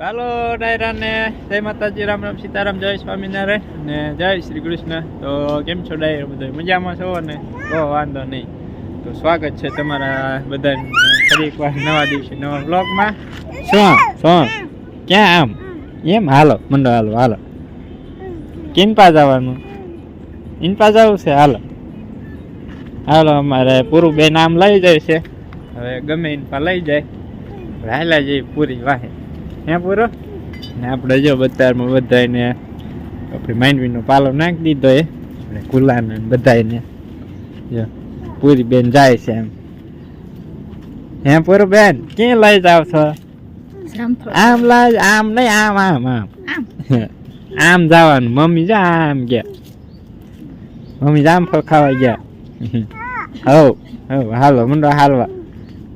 ચાલો ડાયરાને જય માતાજી રામ રામ સીતારામ જય સ્વામિનારાયણ ને જય શ્રી કૃષ્ણ. તો કેમ છો ડાયર બધા? મજામાં છો ને? તો વાંધો નહીં. તો સ્વાગત છે તમારા બધા ફરી એકવાર નવા દિવસે નવા બ્લોગમાં શું? શું? ક્યાં આમ? એમ? હાલો મંડો હાલો હાલો. કિનપા જવાનું. ઇનપા જવું છે હાલો. હાલો અમારે પૂરું બે નામ લઈ જાય છે. હવે ગમે ઇનપા લઈ જાય. રાયલા જઈ પૂરી વાહે. હે પૂરો ને આપણે જો બતારમાં બધાને આપણે માંડવીનો પાલો નાખી દીધો એ આપણે કુલાને બધાને જો પૂરી બેન જાય છે એમ હે પૂરો બેન ક્યાં લઈ જાવ છો આમ લાજ આમ નહીં આમ આમ આમ આમ જવાનું મમ્મી જા આમ ગયા મમ્મી જામફળ ખાવા ગયા હવ હવ હાલો મંડો હાલવા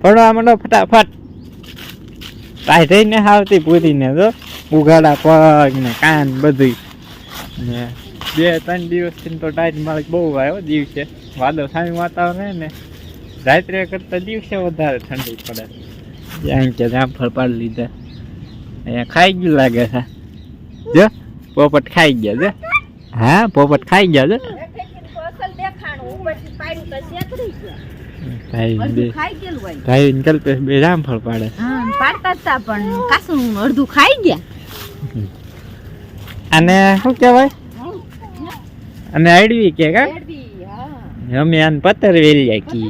પડવા મંડો ફટાફટ તાઈ થઈને આવતી પૂરીને તો ઉઘાડા, પગ ને કાન બધું ને બે ત્રણ દિવસથી તો ટાઈટ માલિક બહુ આવ્યો, દિવસે. વાદળ સામી વાતાવરણ ને, રાત્રે કરતા દિવસે વધારે ઠંડી પડે. ત્યાં કે જામફળ પાડી લીધા. અહીંયા ખાઈ ગયું લાગે છે. જો, પોપટ ખાઈ ગયા છે. હા, પોપટ ખાઈ ગયા છે. બે ભાઈ ને કલ્પેશ બે જામફળ પાડે. પાડતા હતા પણ કાસું અડધું ખાઈ ગયા. અને શું કહેવાય? અને અડવી કે કા? અમે આને પતર વેલિયા કી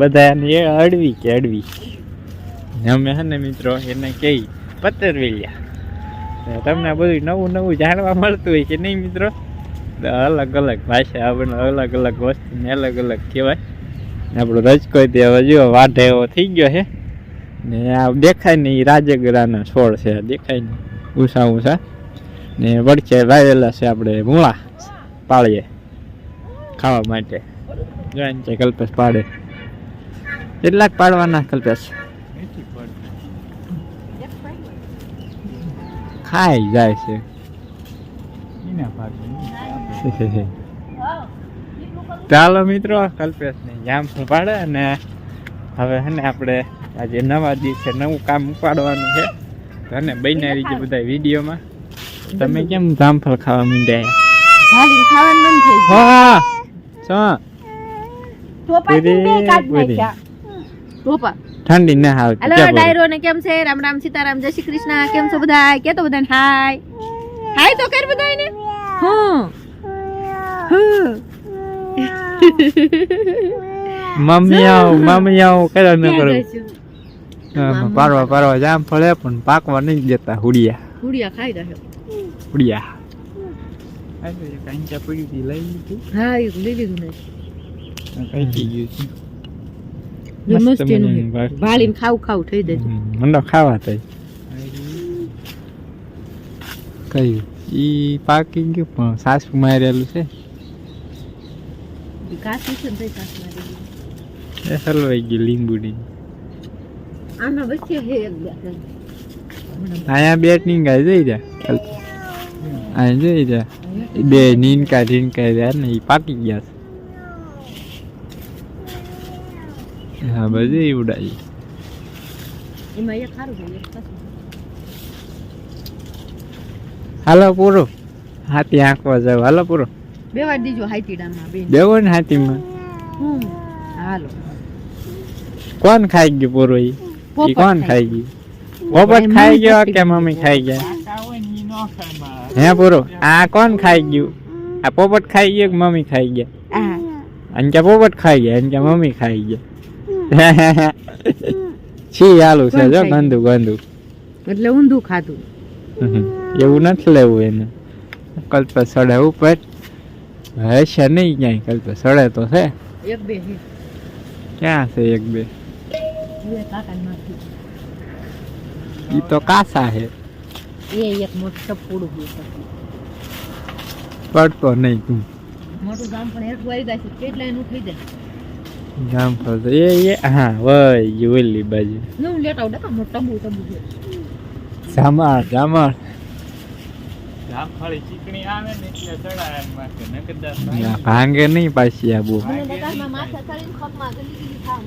બધા એ અડવી કે અડવી. અમે હે ને મિત્રો એને કહી પત્તર વેલ્યા. તમને બધું નવું નવું જાણવા મળતું હોય કે નહીં મિત્રો? અલગ અલગ ભાષા આપણે અલગ અલગ વસ્તુને અલગ અલગ કહેવાય. આપણો રજકો તે હવે જો વાઢે એવો થઈ ગયો છે. ને આ દેખાય ને એ રાજગરાના છોડ છે દેખાય ને ઊંચા ઊંચા. ને વડચે વાવેલા છે આપણે મૂળા પાળીએ ખાવા માટે. જોઈને છે કલ્પેશ પાડે. કેટલાક પાડવાના કલ્પેશ? ખાઈ જાય છે. ચાલો મિત્રો કલ્પેશ ને જામ પાડે અને હવે હે ને આપણે આજે નવા દિવસે નવું કામ ઉપાડવાનું છે. અને હે ને બનાવી છે બધા વિડીયોમાં. તમે કેમ જામફળ ખાવા માંડ્યા ભાલીને ખાવાનું મન થઈ હા ઠંડી ના હાલ હેલો ડાયરો ને કેમ છે? રામ રામ સીતારામ જય શ્રી કૃષ્ણ. કેમ છો બધા કે તો બધાને હાય. હાય તો કર બધાને હા કર્યા ન કરો ક્યાં પારવા પારવા પણ પાકવા નહીં જતા હુડિયા. હુડિયા ખાઈ રહ્યો. હુડિયા. કાંચા પડી હતી લઈ લીધી હા એક લઈ લીધું ને કઈ થઈ ગયું છે ખાવ ખાવ થઈ ખાવા કઈ? ઈ પાકી ગયું પણ સાસુ મારેલું છે. કાચી છે ને તોય કાચ મારી એ. હલવાઈ ગયું લીંબુડી આના વચ્ચે હે એક અહીંયા બે નીંગા જઈ જા અહીંયા જોઈ જા બે નીનકા ઢીનકા રહ્યા ને ઈ પાકી ગયા છે. હા બધી ઉડાઈ. એમાં એક સારું. હાલો પૂરો. હાથી આંકવા જાવ. હાલો પૂરો. બે વાર દીજો હાઈતીડામાં બેન. દેવો ને હાથીમાં હમ હાલો. કોણ ખાઈ ગયું પૂરો ઈ? ઈ કોણ ખાઈ ગયું. પોપટ ખાઈ ગયો કે મમ્મી ખાઈ ગયા? હે પૂરો? આ કોણ ખાઈ ગયું? આ પોપટ ખાઈ ગયો કે મમ્મી ખાઈ ગયા? આ. અને કે પોપટ ખાઈ ગયા અને કે મમ્મી ખાઈ ગયા. છી હાલું છે જો ગંદુ ગંદુ. એટલે ઊંધું ખાધું. એવું નથી લેવું એને. કલ્પ સડે ઉપર. હશે નહીં ક્યાંય કલ્પ સડે તો છે. એક બે ક્યાં છે એક બે? ઈ તો કાસા છે. એ એક મોટું છે. પડતો નહીં તું. મોટું ગામ પણ એક વાઈ જાય છે. કેટલા એનું થઈ જાય. ગામ ફરતો એ એ હા વય ઓલી બાજુ. નું લેટ આવડે મોટો ટબુ છે. જામર જામર જામફળી ચીકણી આવે ને એટલે ચડાય માથે નકર ભાંગે નહીં પાછી આ બહુ. મને તો કારમાં માથે ચડીને ખપમાં ગલી ગલી ખાવા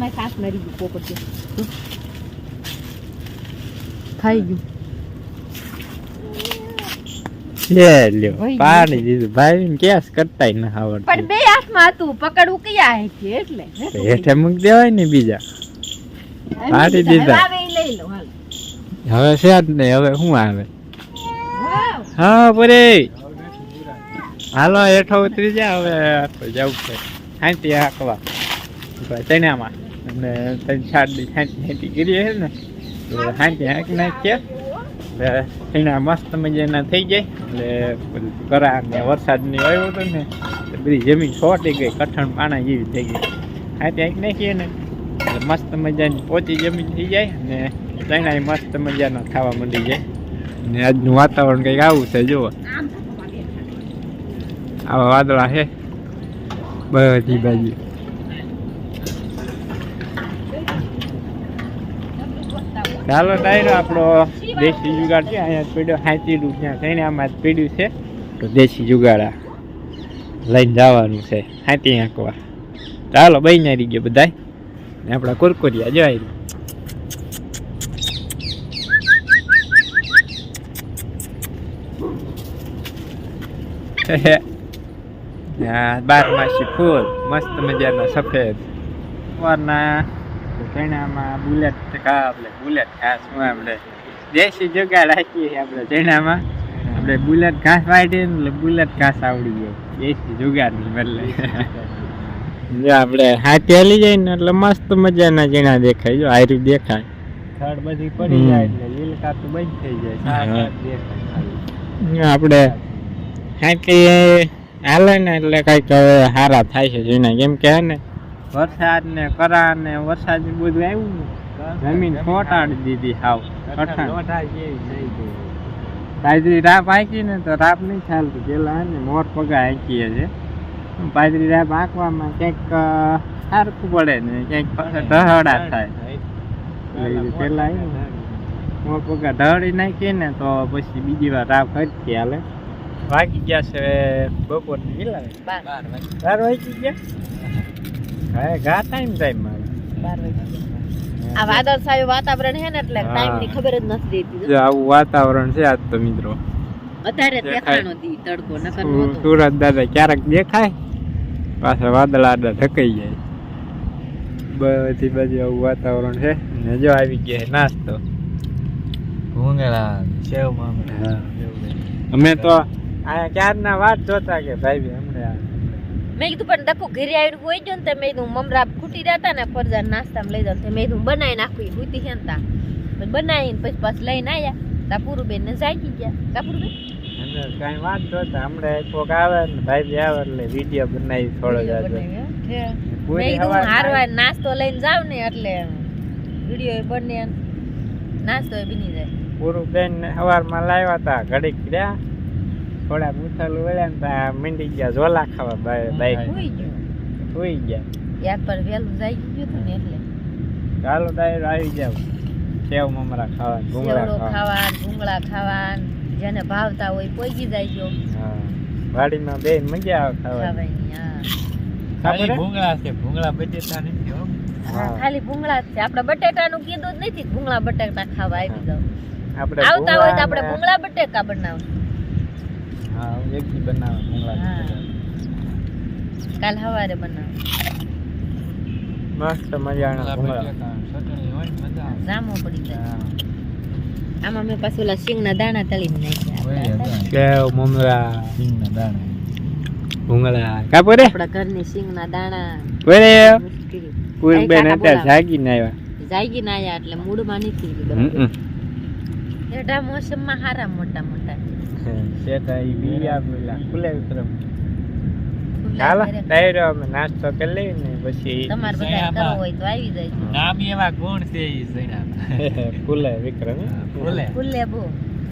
માંડી. ખાસ મરી ગયું પોપટ ખાઈ ગયું. લે લ્યો વહી દીધું. ભાઈ કેસ કરતાય ન આવડતું. પણ બે હાથમાં હતું પકડવું કયા હે એટલે? હેઠે મૂકી દેવાય ને બીજા. પાડી દીધા. લઈ લો હાલ. હવે છે જ નહીં હવે શું આવે વાવ. હા પૂરે હાલો હેઠો ઉતરી જા હવે આપણે જવું છે હાંતી હાંકવા ચણામાં અને ત્રણ ચાર દી હાંતી હાંતી કરીએ છે ને એટલે હાંતી હાંકી નાખીએ એટલે ચણા મસ્ત મજાના થઈ જાય એટલે પેલું કરા ને વરસાદની આવ્યો હતો ને એટલે બધી જમીન છોટી ગઈ કઠણ પાણા જેવી થઈ ગઈ હાંતી હાંકી નાખીએ ને મસ્ત મજાની પોચી જમીન થઈ જાય અને ત્રણેય મસ્ત મજાના ખાવા મળી જાય. ને આજનું વાતાવરણ કંઈક આવું છે, જુઓ. આવા વાદળા છે, બધી બાજુ. ચાલો ડાયરો આપણો દેશી જુગાડ છે, અહીંયા પીડ્યો, હાંચીડું ત્યાં થઈને આમાં જ પીડ્યું છે. તો દેશી જુગાડા લઈને જવાનું છે હાંતી આંકવા ચાલો બઈ રહી ગયો બધાય. ને આપણા કુરકુરિયા જાય બારમાસી ફૂલ, મસ્ત મજાના સફેદ. સવારના ચણામાં બુલેટ કા આપણે બુલેટ ઘાસ આપણે? દેશી જુગાડ રાખીએ આપણે ચણામાં આપણે બુલેટ ઘાસ એટલે બુલેટ ઘાસ આવડી જાય. દેશી જુગાડની બદલે. જો આપણે હાથે હાલી જાય ને એટલે મસ્ત મજાના જીણા દેખાય જો આયરું દેખાય. થડ બધી પડી જાય એટલે લીલ તો બંધ થઈ જાય દેખાય આપણે હાથે હાલે ને એટલે કંઈક હવે સારા થાય છે જીણા કેમ કે હે ને? વરસાદ ને કરા ને વરસાદ બધું આવ્યું ને. જમીન ખોટાડી દીધી હાવ પાદરી રાપ હાંકી ને તો રાપ નહીં ચાલતું. પેલા હે ને મોર પગા હાંકીએ છે. પાદરી રાહ પાકવામાં ક્યાંક સારખું પડે ને ક્યાંક પાછા ઢહડા થાય. પેલા હું પગા ઢહડી નાખીએ ને તો પછી બીજી વાર રાહ ખરકી હાલે. વાગી ગયા છે બપોરની કેટલા બાર બાર વાગી ગયા? હા ઘા ટાઈમ ટાઈમ મારે. બાર વાગી આ વાદળ છાયું વાતાવરણ હે ને એટલે ટાઈમની ખબર જ નથી રહેતી. આવું વાતાવરણ છે આજ તો મિત્રો. અત્યારે દેખાણો દી તડકો નકર સુરત દાદા ક્યારેક દેખાય? પાછા વાદળા આડા ઢકાઈ જાય. બધી બાજુ આવું વાતાવરણ છે. ને જો આવી ગયા નાસ્તો. ભૂંગળા સેવ હા. અમે તો આ ક્યારના વાત જોતા કે ભાઈ બી હમણાં મેં કીધું પણ દકુ ઘરે આવીને હોય જો ને તો મેં કીધું મમરા ખૂટી રહ્યા ને ફરજા નાસ્તામાં લઈ જાવ મેં કીધું બનાવી નાખું હુતી છે તા. બનાવીને પછી પાછું લઈને આવ્યા તા પૂરું ને જાગી ગયા. કા પૂરું કઈ વાત જોતા હમણાં કોક આવે ને ભાઈ આવે એટલે વીડિયો બનાવી થોડો જાજો. પૂરી કીધું હવાર નાસ્તો લઈને જાવ ને એટલે વીડિયો બને નાસ્તો બની જાય. પૂરું બેન સવારમાં લાવ્યા હતા ઘડીક રહ્યા. થોડા મુસાલું વળ્યા ને મીંડી ગયા ઝોલા ખાવા બાઈક સુઈ ગયા. યાદ પર વહેલું જાગી ગયું હતું ને એટલે. ચાલો ડાયર આવી જાવ. સેવ મમરા ખાવા ભૂંગળા ખાવા ખાવા ભૂંગળા ખાવા જેને ભાવતા હોય પોગી જાય હા. વાડીમાં બે મજા આવે ખાવાની. ખાલી ભૂંગળા છે ભૂંગળા બટેટા નથી હો. ખાલી ભૂંગળા છે. આપણે બટેટાનું કીધું જ નથી ભૂંગળા બટેટા ખાવા આવી જાવ આપણે આવતા હોય તો આપણે ભૂંગળા બટેકા બનાવશું હા એક થી બનાવે ભૂંગળા હા. કાલ સવારે બનાવ. મસ્ત મજાના ભૂંગળા ચટણી હોય મજા જામો પડી જાય. હા. આમાં મેં પાછું ઓલા સિંગના દાણા તળીને નાખ્યા હતા. મમરા. સિંગના દાણા. ભૂંગળા. કા રે આપણા ઘરની સિંગના દાણા. મુશ્કેલ પૂરી બેન હતા જાગી ના આવ્યા. જાગી ના આયા એટલે મૂડમાં નથી એડા મોસમમાં હારા મોટા મોટા. શેઠા ઈ બીયા પેલા ખુલે વિક્રમ. ખુલ્લા ડાયરો અમે નાસ્તો કરી લઈએ ને પછી તમારે બધા કરવો હોય તો આવી જાય. નામ એવા ગુણ છે ઈ સૈના ખુલે વિક્રમ. ફૂલે. ફૂલે બહુ.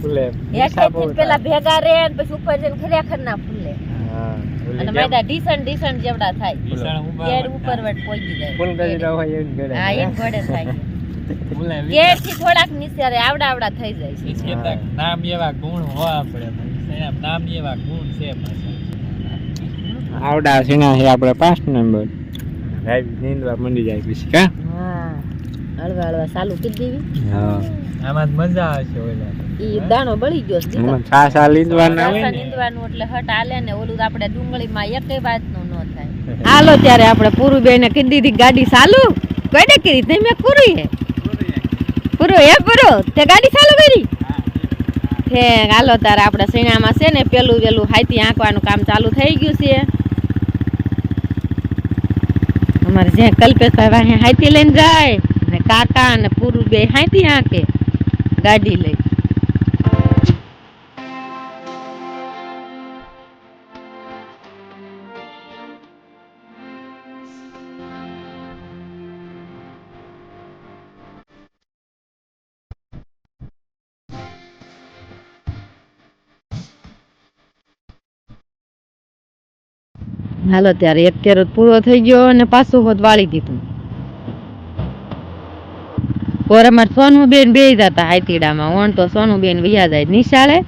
ખુલે હેઠેથી પેલા ભેગા રે ને પછી ઉપર જઈને ખરેખર ના ફૂલે. હા અને કેમ? માયદા ઢીસણ ઢીસણ જેવડા થાય. ઈસણ ઊભા કેડ ઉપર વટ પહોંચી જાય. ફૂલ ગજરા હોય એમ ગળે. હા એમ ઘડે થાય. ફૂલે થી થોડાક નીચે આવડા આવડા થઈ જાય છે. નામ એવા ગુણ હોવા આપણે નામ એવા ગુણ છે પાછા આવડા સીણા છે આપણે પાંચ નંબર નીંદવા મંડી જાય પછી. કા? હા હળવા હળવા ચાલુ કરી દેવી. હા. આમાં મજા આવશે ઓલા. ઈ દાણો બળી ગયો છે આ લીંદવાના હોય ને. નીંદવાનું એટલે હટ આલે ને ઓલું આપણે ડુંગળીમાં એકેય વાતનું ન થાય. હાલો ત્યારે આપણે પૂરું બેને કીધી દીધી ગાડી ચાલુ. કોઈને કરી તે મેં પૂરી હે પૂરો હે પૂરો તે ગાડી ચાલુ કરી? હે હાલો તારે આપણે સીણામાં છે ને પેલું વેલું હાઈથી આંકવાનું કામ ચાલુ થઈ ગયું છે. અમારે જ્યાં કલ્પેશભાઈ વાહે હાઈથી લઈને જાય ને કાકા અને પૂરું બે હાઈથી આંકે ગાડી લઈ. હાલો ત્યારે એક કેરોત પૂરો થઈ ગયો અને પાછું હોત વાળી દીધું. અમારે સોનું બેન બે જતા હાઈતીડામાં ઓણ તો સોનું વૈયા જાય નિશાળે.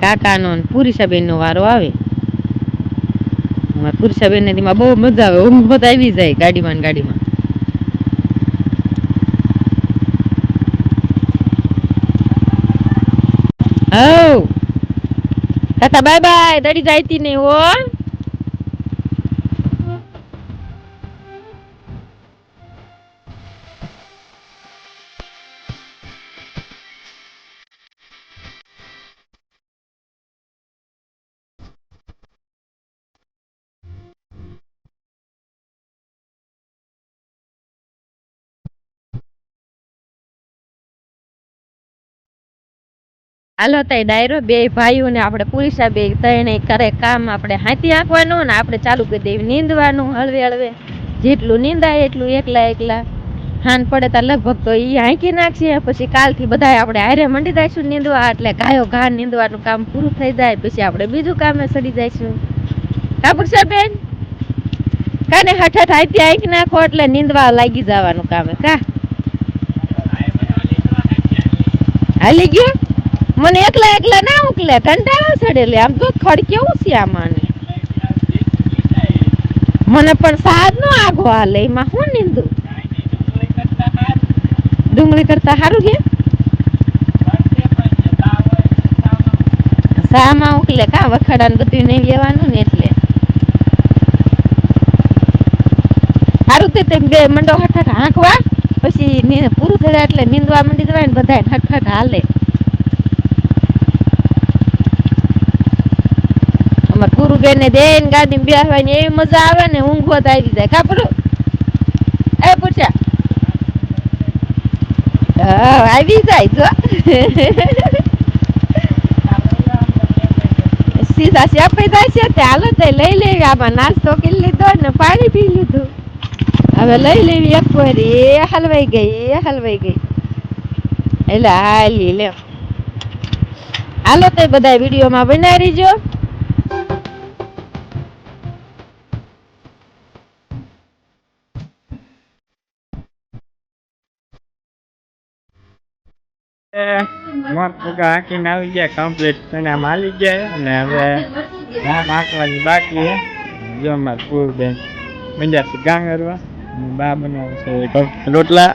કાકાનો ને નો વારો આવે. અમારે ને બહુ મજા આવે. ઊંઘ હોત આવી જાય ગાડીમાં ગાડીમાં. હવ. કાકા, બાય બાય. દડી જાયતી નહીં હો. હાલો તઈ ડાયરો બે ભાઈઓને આપણે પુરીસા બે તને કરે કામ આપણે હાથી આંકવાનું ને આપણે ચાલુ કરી દેવી નીંદવાનું હળવે હળવે. જેટલું નીંદાય એટલું એકલા એકલા. હાન પડે તો લગભગ તો એ હાંકી નાખશે. પછી કાલથી બધા આપણે હારે મંડી દઈશું નીંદવા, એટલે ગાયો ઘા નીંદવાનું કામ પૂરું થઈ જાય. પછી આપણે બીજું કામે સડી જઈશું. કા પુરુષા બેન, કાને હઠ હાથી હાંકી નાખો એટલે નીંદવા લાગી જવાનું કામે. કા? હાલી ગયો? મને એકલા એકલા ના ઉકલે કંટાળો ચડેલે આમ તો ખડ કેવું છે આમાં ને? મને પણ સાદ નો આગો હાલે એમાં હું નીંદુ ડુંગળી કરતા સારું કે સામાં ઉકલે કા વખાડા ને બધું નહીં લેવાનું ને એટલે સારું તે તેમ બે મંડો હઠ હાંકવા પછી ની- પૂરું થઈ જાય એટલે નીંદવા મંડી જવાય ને બધા હઠ હઠ હાલે અમાર પૂરું બેન ને દેન ગાડી બેસવાની એવી મજા આવે ને ઊંઘો આવી જાય. કાપડું એ પૂછ્યા. આવી જાય જો. સીધા શેપી જાય છે તે હાલો તે લઈ લેવી આમાં. નાસ્તો કરી લીધો ને પાણી પી લીધું. હવે લઈ લેવી એક પોરી એ હલવાઈ ગઈ, એ હલવાઈ ગઈ. એટલે હાલી લે હાલો તે બધા વિડીયોમાં બનાવી રહીજો મોત ફુગા હાંકીને આવી ગયા કમ્પ્લીટ તને આમ હાલી ગયા. અને હવે આમ હાંકવાની બાકી છે. જો મારે પૂર બેન મંડ્યા ગાં કરવા અને બા બનાવે છે રોટલા.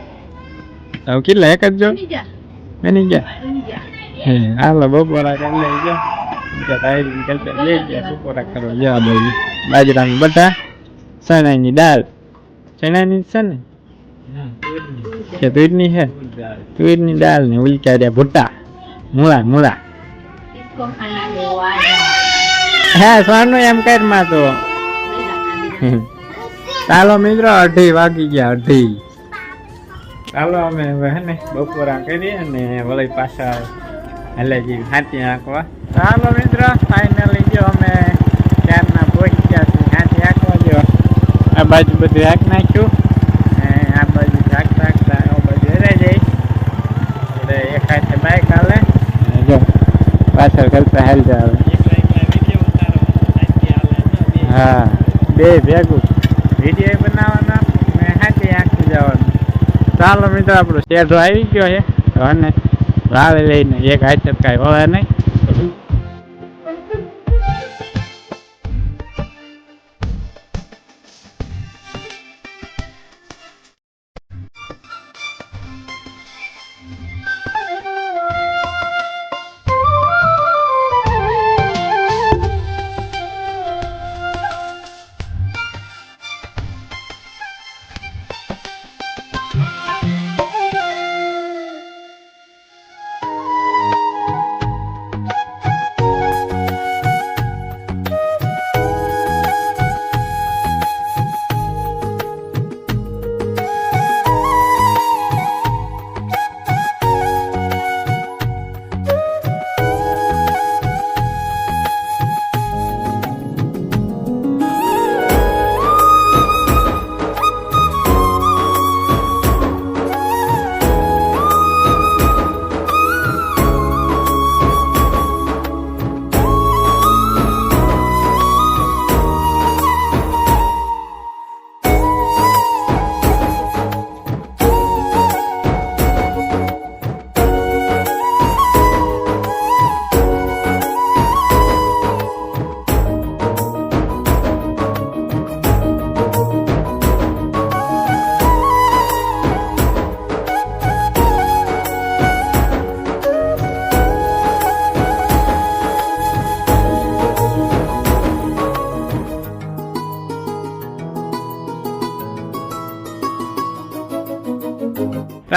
હવે કેટલા એક જ જો? બની ગયા? હે હાલો બપોરા કરી લઈ ગયો. તારી કરતા લઈ ગયા. બપોરા કરવા જવા દઉં બાજરાનું બટા ચણાની દાળ. ચણાની છે ને? કે તુરની છે? તુરની દાળ ને ઉલચાર્યા ભૂટ્ટા. મૂળા મૂળા. હા સોનું એમ કરમાં તો ચાલો મિત્રો અઢી વાગી ગયા અઢી. ચાલો અમે હવે હે ને બપોરા કરીએ અને વળી પાછા હલે જેવી હાથી આંકવા ચાલો મિત્રો ફાઇનલી જો અમે ક્યારના પહોંચી ગયા છીએ હાથી આંકવા જો. આ બાજુ બધું હાંક નાખ્યું ને આ બાજુ હાંકતા હાંકતા આ બાજુ હેરાઈ જાય એક હાથે બાઇક હાલે જો પાછળ કરતા હાલ જાવ હા બે ભેગું વીડિયો બનાવવાના ને હાથી આંખી જવાનું ચાલો મિત્રો આપણો શેઢો આવી ગયો છે અને વાવે લઈને એક હાથે કાંઈ હોય નહીં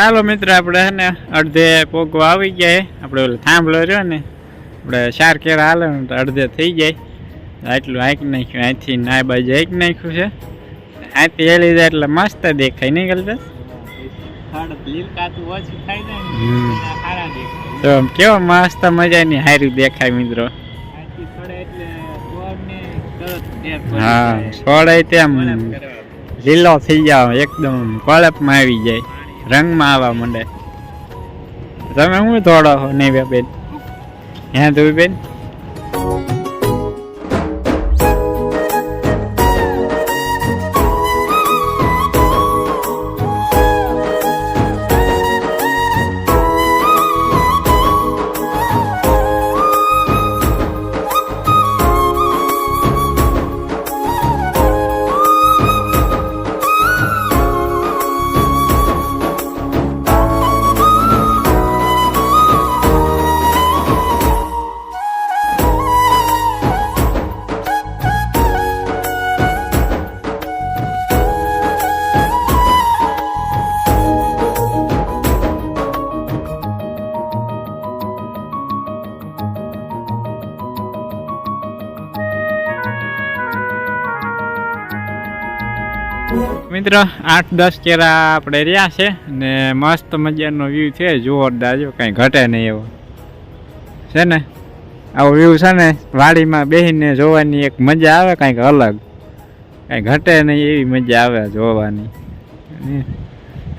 ચાલો મિત્ર આપણે હે ને અડધે પોગો આવી ગયા. છે. આપણે ઓલો થાંભલો રહ્યો ને આપણે ચાર કેર હાલે ને તો અડધે થઈ જાય. આટલું હાંકી નાખ્યું અહીંથી ના બાજુ આંક નાખ્યું છે. અહીંથી એ લીધે એટલે મસ્ત દેખાય નહીં ગલતા? તો કેવો મસ્ત મજાની હારી દેખાય મિત્રો. હા છોડાય તેમ લીલો થઈ જાવ એકદમ કોળપમાં આવી જાય. રંગમાં આવવા માંડે. તમે હું થોડો નહીં બેન. હે તું બેન? મિત્રો, આઠ દસ કેરા આપણે રહ્યા છે ને મસ્ત મજાનો વ્યૂ છે, જોરદાર જો, કાંઈ ઘટે નહીં એવો. છે ને? આવો વ્યૂ છે ને, વાડીમાં બેસીને જોવાની એક મજા આવે, કાંઈક અલગ. કાંઈ ઘટે નહીં એવી મજા આવે જોવાની.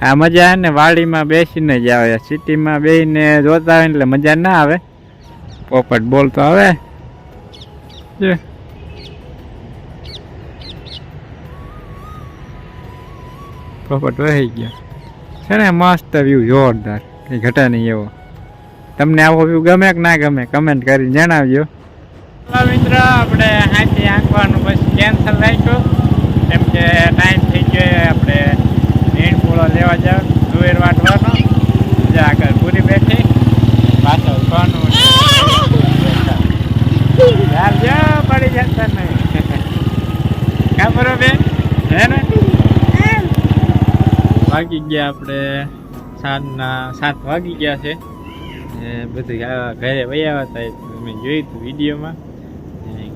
આ મજા ને, વાડીમાં બેસીને જ આવે. સિટીમાં બેસીને જોતા હોય એટલે મજા ના આવે. પોપટ બોલતો આવે. જો વહી ગયો. છે ને, મસ્ત વ્યૂ જોરદાર. કંઈ ઘટે નહીં એવો. તમને આવો વ્યૂ ગમે કે ના ગમે કમેન્ટ કરીને જણાવજો. મિત્ર, આપણે હાથી આંકવાનું પછી કેન્સલ રાખ્યું. કેમ કે ટાઈમ થઈ ગયો આપણે નીણ પૂળો લેવા જાવ તુવેર વાટવાનો. જે આગળ પૂરી બેઠી. પાછળ કોનું પડી જતા નહીં ખબર બેન? હે ને? વાગી ગયા આપણે સાંજના સાત વાગી ગયા છે. બધું ઘરે વયા હતા એ જોયું હતું વિડીયોમાં.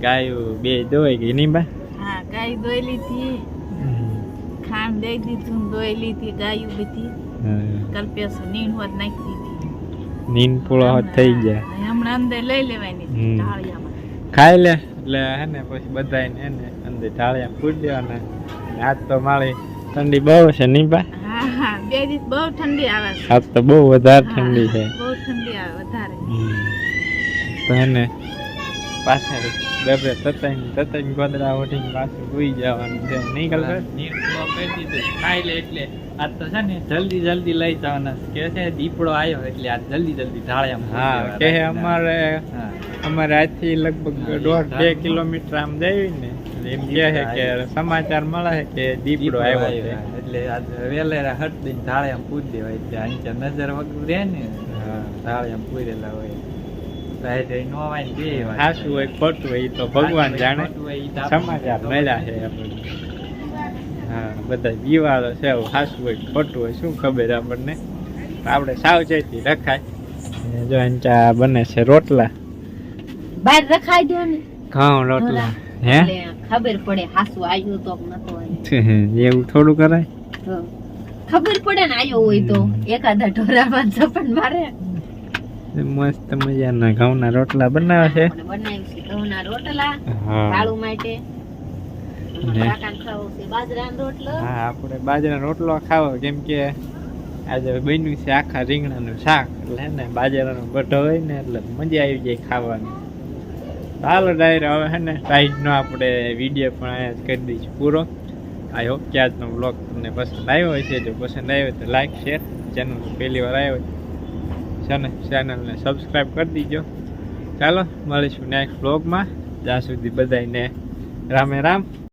ગાયો બે દોઈ ગઈ નહીં બા. હા ગાય દોઈ લીધી. ખાંડ દઈ દીધું દોઈ લીધી ગાયું બધી. કલ્પેશ નીણ હોત નાખી દીધી. નીન પૂળો હોત થઈ ગયા. હમણાં અંદર લઈ લેવાની. ઢાળિયામાં. ખાઈ લે એટલે હે ને પછી બધાને હે ને અંદર ઢાળિયા ફૂટ દેવાના. ને આજ તો મારી ઠંડી બહુ છે નહીં બા. હા હા બે દિવસ બહુ ઠંડી આવે છે. આજ તો બહુ વધારે ઠંડી છે. બહુ ઠંડી આવે વધારે. તો એને પાછળ ડબે તતાઈને તતાઈને ગોદડા ઓઢીને પાછું સુઈ જવાનું છે. નહીં કલ્પે નીરપુડો કરી દીધો ખાઈ લે એટલે. આજ તો છે ને જલ્દી જલ્દી લઈ જવાના. કે છે દીપડો આવ્યો એટલે આજ જલ્દી જલ્દી ઢાળિયામાં હા કે અમારે અમારે આજથી લગભગ દોઢ બે કિલોમીટર આમ જાય ને એમ કે છે કે સમાચાર મળે છે કે દીપડો આવ્યો છે. એટલે આજ વેલેરા હટ દઈને આમ પૂરી દેવાય એટલે અહીંયા નજર વગર રહે ને હા. આમ પૂરેલા હોય. સાચું હોય ખોટું હોય તો ભગવાન જાણે સમાચાર મળ્યા છે આપણને. હા બધા દિવાળો છે એવું હોય ખોટું હોય શું ખબર આપણને? આપણે સાવચેતી રખાય. જો અંચા બને છે રોટલા. બહાર રખાઈ દો ને. ઘઉં રોટલા હે? ખબર પડે હાસુ આવ્યો તો નતો એવું થોડું કરાય? ખબર પડે ને આવ્યો હોય તો. એકાદા ઢોરામાં ઝપટ મારે. મસ્ત મજાના ઘઉંના રોટલા બનાવે છે. ઘઉંના રોટલા માટે. આપણે બાજરાનો રોટલો ખાવો કેમ કે આજે બન્યું છે આખા રીંગણાનું શાક. એટલે ને બાજરાનો ગઢો હોય ને એટલે મજા આવી જાય ખાવાની. ચાલો ડાયર હવે હે ને સાઈડનો આપણે વીડિયો પણ અહીંયા જ કરી દઈશું પૂરો. આઈ હોપ કે આજનો બ્લોગ તમને પસંદ આવ્યો હશે. જો પસંદ આવ્યો તો લાઈક શેર ચેનલ પહેલી વાર આવ્યો છે ચેનલને સબસ્ક્રાઈબ કરી દીજો. ચાલો, મળીશું નેક્સ્ટ બ્લોગમાં જ્યાં સુધી બધાને રામે રામ.